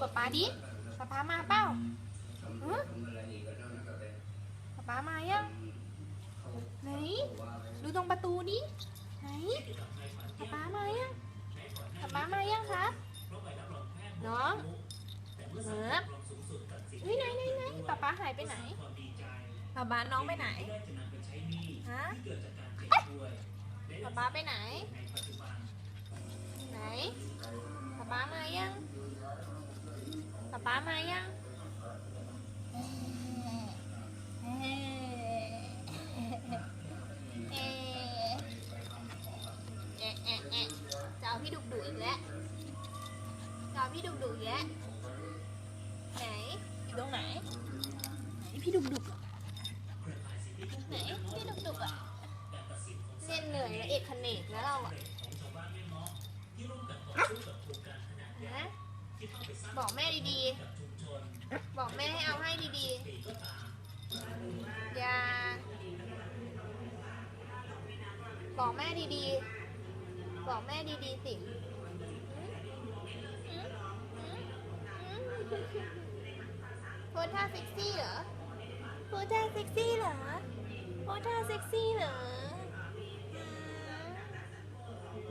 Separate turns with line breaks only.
ป๊าป๊าดิป๊าป๊ามาเปล่าฮะป๊าป๊ามายังไหนดูตรงประตูดิไหนป๊าป๊ามายังป๊าป๊ามายังครับน้องเหิบเฮ้ยไหนไหนไหนป๊าป๊าหายไปไหนป๊าป๊าน้องไปไหนฮะป๊าป๊าไปไหน ป๊ามายังเอ๊ะเอ๊ะเอ๊ะเจะเอาพี่ดุกดุอีกแล้วจะเอาพี่ดุกดุอีกแล้วไหนอยู่ตรงไหนไหนพี่ดุกดุกไหนพี่ดุกดุกอะเล่นเหนื่อยแล้วเอกขนกแล้วเราอะนะ บอกแม่ดีๆ บอกแม่ให้เอาให้ดีๆ อย่า บอกแม่ดีๆ บอกแม่ดีๆสิอืมอืมอืมอืมโพสท่าเซ็กซี่เหรอโพสท่าเซ็กซี่เหรอโพสท่าเซ็กซี่เหรอ